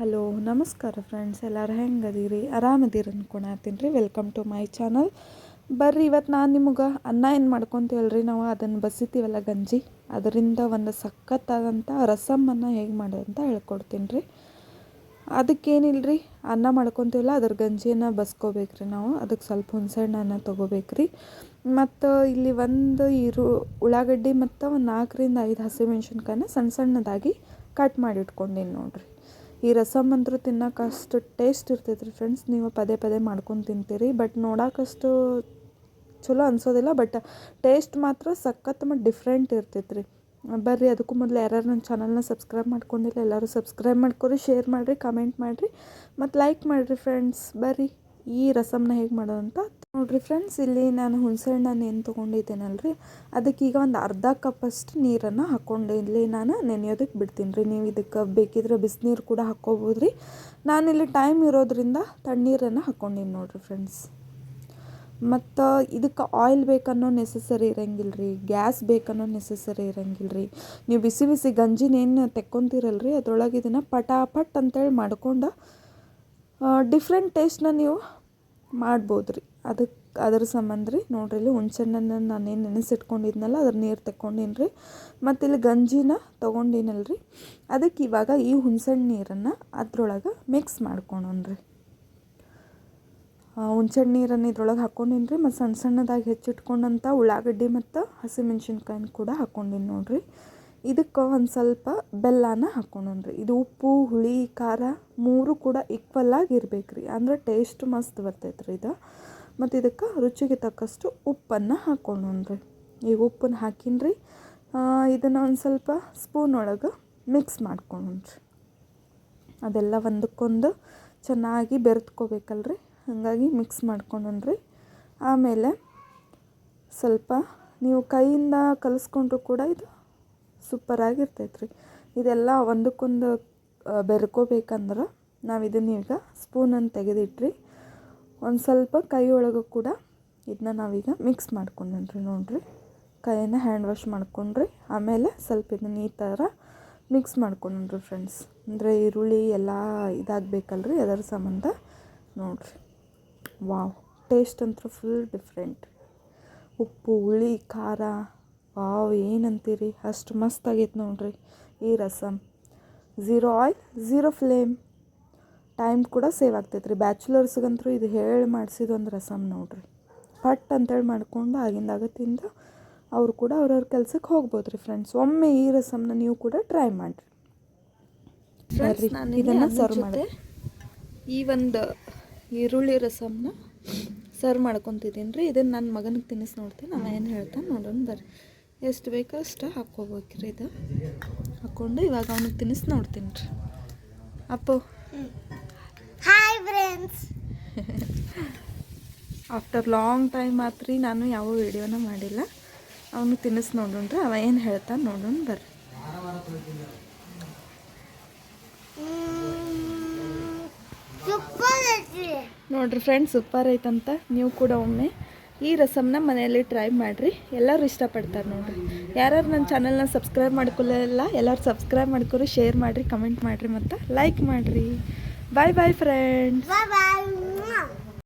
Hello, ನಮಸ್ಕಾರ friends ಎಲ್ಲರೂ ಹೆಂಗದೀರಿ? ಆರಾಮದಿರಿ ಅನ್ಕೊಳತ್ತೀನಿ ರೀ. ವೆಲ್ಕಮ್ ಟು ಮೈ ಚಾನಲ್ ಬರ್ರಿ ಇವತ್ತು ನಾನು ನಿಮಗೆ ಅನ್ನ ಏನು ಮಾಡ್ಕೊತೀವಲ್ರಿ ನಾವು ಅದನ್ನು ಬಸಿತೀವಲ್ಲ ಗಂಜಿ. ಅದರಿಂದ ಒಂದು ಸಖತ್ತಾದಂಥ ರಸಮ್ಮನ್ನು ಹೇಗೆ ಮಾಡೋದು ಅಂತ ಹೇಳ್ಕೊಡ್ತೀನಿ ರೀ. ಅದಕ್ಕೇನಿಲ್ಲರಿ ಅನ್ನ ಮಾಡ್ಕೊತೀವಲ್ಲ, ಅದ್ರ ಗಂಜಿಯನ್ನು ಬಸ್ಕೋಬೇಕ್ರಿ ನಾವು. ಅದಕ್ಕೆ ಸ್ವಲ್ಪ ಹುಣಸೆಹಣ್ಣನ್ನು ತೊಗೋಬೇಕ್ರಿ. ಮತ್ತು ಇಲ್ಲಿ ಒಂದು ಈರು ಉಳ್ಳಾಗಡ್ಡಿ ಮತ್ತು ಒಂದು ನಾಲ್ಕರಿಂದ ಐದು ಹಸಿಮೆಣ್ಸಿನ್ಕಾಯನ್ನ ಸಣ್ಣ ಸಣ್ಣದಾಗಿ ಕಟ್ ಮಾಡಿ ಇಟ್ಕೊಂಡೀನಿ ನೋಡ್ರಿ. ಈ ರಸಮ್ ಅಂತೂ ತಿನ್ನೋಕೆ ಅಷ್ಟು ಟೇಸ್ಟ್ ಇರ್ತೈತೆ ಫ್ರೆಂಡ್ಸ್ ನೀವು ಪದೇ ಪದೇ ಮಾಡ್ಕೊಂಡು ತಿಂತೀರಿ. ಬಟ್ ನೋಡೋಕಷ್ಟು ಚಲೋ ಅನ್ಸೋದಿಲ್ಲ. ಬಟ್ ಟೇಸ್ಟ್ ಮಾತ್ರ ಸಖತ್ ಮತ್ತು ಡಿಫ್ರೆಂಟ್ ಇರ್ತೈತೆ ಬರ್ರಿ, ಅದಕ್ಕೂ ಮೊದಲು ಯಾರ್ಯಾರು ನನ್ನ ಚಾನಲ್ನ ಸಬ್ಸ್ಕ್ರೈಬ್ ಮಾಡ್ಕೊಂಡಿಲ್ಲ, ಎಲ್ಲರೂ ಸಬ್ಸ್ಕ್ರೈಬ್ ಮಾಡ್ಕೊರಿ ಶೇರ್ ಮಾಡಿರಿ ಕಮೆಂಟ್ ಮಾಡಿರಿ ಮತ್ತು ಲೈಕ್ ಮಾಡಿರಿ ಫ್ರೆಂಡ್ಸ್ ಬರ್ರಿ. ಈ ರಸಮ್ನ ಹೇಗೆ ಮಾಡೋದು ಅಂತ ನೋಡಿರಿ ಫ್ರೆಂಡ್ಸ್, ಇಲ್ಲಿ ನಾನು ಹುಣಸೆಹಣ್ಣನ್ನು ಏನು ತೊಗೊಂಡಿದ್ದೇನಲ್ರಿ? ಅದಕ್ಕೆ ಈಗ ಒಂದು ಅರ್ಧ ಕಪ್ಪಷ್ಟು ನೀರನ್ನು ಹಾಕ್ಕೊಂಡು ಇಲ್ಲಿ ನಾನು ನೆನೆಯೋದಕ್ಕೆ ಬಿಡ್ತೀನಿ ರೀ ನೀವು ಇದಕ್ಕೆ ಬೇಕಿದ್ರೆ ಬಿಸಿನೀರು ಕೂಡ ಹಾಕ್ಕೋಬೋದು ರೀ ನಾನಿಲ್ಲಿ ಟೈಮ್ ಇರೋದ್ರಿಂದ ತಣ್ಣೀರನ್ನು ಹಾಕ್ಕೊಂಡಿನಿ ನೋಡಿರಿ ಫ್ರೆಂಡ್ಸ್. ಮತ್ತು ಇದಕ್ಕೆ ಆಯಿಲ್ ಬೇಕನ್ನೋ ನೆಸಸರಿ ಇರಂಗಿಲ್ಲ ರೀ ಗ್ಯಾಸ್ ಬೇಕನ್ನೋ ನೆಸಸರಿ ಇರಂಗಿಲ್ಲ ರೀ ನೀವು ಬಿಸಿ ಬಿಸಿ ಗಂಜಿನೇನು ತೆಕ್ಕೊಂತೀರಲ್ಲ ರೀ ಅದ್ರೊಳಗೆ ಇದನ್ನು ಪಟಾಪಟ್ ಅಂತೇಳಿ ಮಾಡ್ಕೊಂಡು ಡಿಫ್ರೆಂಟ್ ಟೇಸ್ಟ್ನ ನೀವು ಮಾಡ್ಬೋದು ರೀ ಅದಕ್ಕೆ ಅದ್ರ ಸಂಬಂಧ ರೀ ನೋಡ್ರಿ ಇಲ್ಲಿ ಹುಣ್ಸೆಹಣ್ಣನ್ನು ನಾನೇನು ನೆನೆಸಿಟ್ಕೊಂಡಿದ್ನಲ್ಲ ಅದ್ರ ನೀರು ತಗೊಂಡೀನಿ ರೀ ಮತ್ತು ಇಲ್ಲಿ ಗಂಜಿನ ತೊಗೊಂಡಿನಲ್ಲ ರೀ ಅದಕ್ಕೆ ಇವಾಗ ಈ ಹುಣ್ಸೆಹಣ್ಣು ನೀರನ್ನು ಅದ್ರೊಳಗೆ ಮಿಕ್ಸ್ ಮಾಡ್ಕೊಳೋಣ್ರಿ ಹುಣ್ಸೆಹಣ್ಣು ನೀರನ್ನು ಇದ್ರೊಳಗೆ ಹಾಕ್ಕೊಂಡೀನಿ ರೀ ಮತ್ತು ಸಣ್ಣ ಸಣ್ಣದಾಗಿ ಹೆಚ್ಚಿಟ್ಕೊಂಡಂಥ ಉಳ್ಳಾಗಡ್ಡಿ ಮತ್ತು ಹಸಿಮೆಣ್ಸಿನ್ಕಾಯಿನ ಕೂಡ ಹಾಕ್ಕೊಂಡೀನಿ ನೋಡಿರಿ. ಇದಕ್ಕೆ ಒಂದು ಸ್ವಲ್ಪ ಬೆಲ್ಲನ ಹಾಕ್ಕೊಂಡ್ರಿ ಇದು ಉಪ್ಪು, ಹುಳಿ, ಖಾರ ಮೂರು ಕೂಡ ಈಕ್ವಲ್ಲಾಗಿ ಇರ್ಬೇಕು ರೀ ಅಂದ್ರೆ ಟೇಸ್ಟ್ ಮಸ್ತ್ ಬರ್ತೈತೆ ರೀ ಇದು. ಮತ್ತು ಇದಕ್ಕೆ ರುಚಿಗೆ ತಕ್ಕಷ್ಟು ಉಪ್ಪನ್ನು ಹಾಕ್ಕೊಂಡ್ರಿ ಈ ಉಪ್ಪನ್ನು ಹಾಕಿನ್ರಿ. ಇದನ್ನು ಒಂದು ಸ್ವಲ್ಪ ಸ್ಪೂನ್ ಒಳಗೆ ಮಿಕ್ಸ್ ಮಾಡ್ಕೊಂಡ್ರಿ ಅದೆಲ್ಲ ಒಂದಕ್ಕೊಂದು ಚೆನ್ನಾಗಿ ಬೆರೆತ್ಕೋಬೇಕಲ್ರಿ. ಹಾಗಾಗಿ ಮಿಕ್ಸ್ ಮಾಡ್ಕೊಂಡ್ರಿ ಆಮೇಲೆ ಸ್ವಲ್ಪ ನೀವು ಕೈಯಿಂದ ಕಲಿಸ್ಕೊಂಡ್ರು ಕೂಡ ಇದು ಸೂಪರಾಗಿರ್ತೈತೆ ರೀ ಇದೆಲ್ಲ ಒಂದಕ್ಕೊಂದು ಬೆರ್ಕೋಬೇಕಂದ್ರೆ ನಾವು ಇದನ್ನ ಈಗ ಸ್ಪೂನನ್ನು ತೆಗೆದಿಟ್ರಿ. ಒಂದು ಸ್ವಲ್ಪ ಕೈ ಒಳಗೆ ಕೂಡ ಇದನ್ನ ನಾವೀಗ ಮಿಕ್ಸ್ ಮಾಡ್ಕೊಂಡ್ರಿ ನೋಡ್ರಿ. ಕೈಯನ್ನು ಹ್ಯಾಂಡ್ ವಾಶ್ ಮಾಡ್ಕೊಂಡ್ರಿ. ಆಮೇಲೆ ಸ್ವಲ್ಪ ಇದನ್ನ ಈ ಥರ ಮಿಕ್ಸ್ ಮಾಡ್ಕೊಂಡ್ರಿ ಫ್ರೆಂಡ್ಸ್ ಅಂದರೆ ಈರುಳ್ಳಿ ಎಲ್ಲ ಇದಾಗಬೇಕಲ್ರಿ ಅದರ ಸಂಬಂಧ ನೋಡ್ರಿ. ವಾವ್ ಟೇಸ್ಟ್ ಅಂತೂ ಫುಲ್ ಡಿಫ್ರೆಂಟ್ ಉಪ್ಪು, ಹುಳಿ, ಖಾರ ವಾವ್ ಏನಂತೀರಿ? ಅಷ್ಟು ಮಸ್ತ್ ಆಗೈತೆ ನೋಡ್ರಿ ಈ rasam zero oil zero flame time ಕೂಡ ಸೇವ್ ಆಗ್ತೈತೆ ರೀ ಬ್ಯಾಚುಲರ್ಸ್ಗಂತೂ ಇದು ಹೇಳಿ ಮಾಡಿಸಿದ ಒಂದು ರಸಮ್ ನೋಡ್ರಿ. ಪಟ್ ಅಂತೇಳಿ ಮಾಡ್ಕೊಂಡು ಆಗಿಂದಾಗ ತಿಂದು ಅವರು ಕೂಡ ಅವ್ರವ್ರ ಕೆಲ್ಸಕ್ಕೆ ಹೋಗ್ಬೋದು ರೀ ಫ್ರೆಂಡ್ಸ್ ಒಮ್ಮೆ ಈ ರಸಮ್ನ ನೀವು ಕೂಡ ಟ್ರೈ ಮಾಡಿರಿ. ಇದನ್ನು ಸರ್ವ್ ಮಾಡಿ ಈ ಒಂದು ಈರುಳ್ಳಿ ರಸಮ್ನ ಸರ್ವ್ ಮಾಡ್ಕೊತಿದ್ದೀನಿ ರೀ ಇದನ್ನು ನನ್ನ ಮಗನಿಗೆ ತಿನ್ನಿಸಿ ನೋಡ್ತೀನಿ. ನಾನು ಏನು ಹೇಳ್ತಾನೆ ನೋಡೋಣ ಬರ್ರಿ. ಎಷ್ಟು ಬೇಕೋ ಅಷ್ಟು ಹಾಕ್ಕೋಬೇಕ್ರಿ ಇದು. ಹಾಕ್ಕೊಂಡು ಇವಾಗ ಅವನಿಗೆ ತಿನ್ನಿಸಿ ನೋಡ್ತೀನಿ ರೀ. Appu. Hi friends after long time ಆತ್ರಿ ನಾನು ಯಾವ ವಿಡಿಯೋನ ಮಾಡಿಲ್ಲ. ಅವನು ತಿನ್ನಿಸಿ ನೋಡೋಣ ರೀ ಅವ ಏನು ಹೇಳ್ತಾನೆ ನೋಡೋಣ ಬರ್ರಿ. ಐತಿ ನೋಡ್ರಿ ಫ್ರೆಂಡ್ಸ್ ಸೂಪರ್ ಐತಂತ. ನೀವು ಕೂಡ ಒಮ್ಮೆ ಈ ರಸಮ್ನ ಮನೆಯಲ್ಲಿ ಟ್ರೈ ಮಾಡಿರಿ. ಎಲ್ಲರೂ ಇಷ್ಟಪಡ್ತಾರೆ ನೋಡಿರಿ. ಯಾರ್ಯಾರು ನನ್ನ ಚಾನಲ್ನ ಸಬ್ಸ್ಕ್ರೈಬ್ ಮಾಡ್ಕೊಳ್ಳಲ್ಲ, ಎಲ್ಲರೂ ಸಬ್ಸ್ಕ್ರೈಬ್ ಮಾಡ್ಕೊರಿ ಶೇರ್ ಮಾಡಿರಿ ಕಮೆಂಟ್ ಮಾಡಿರಿ ಮತ್ತು ಲೈಕ್ ಮಾಡಿರಿ. ಬಾಯ್ ಬಾಯ್ ಫ್ರೆಂಡ್ಸ್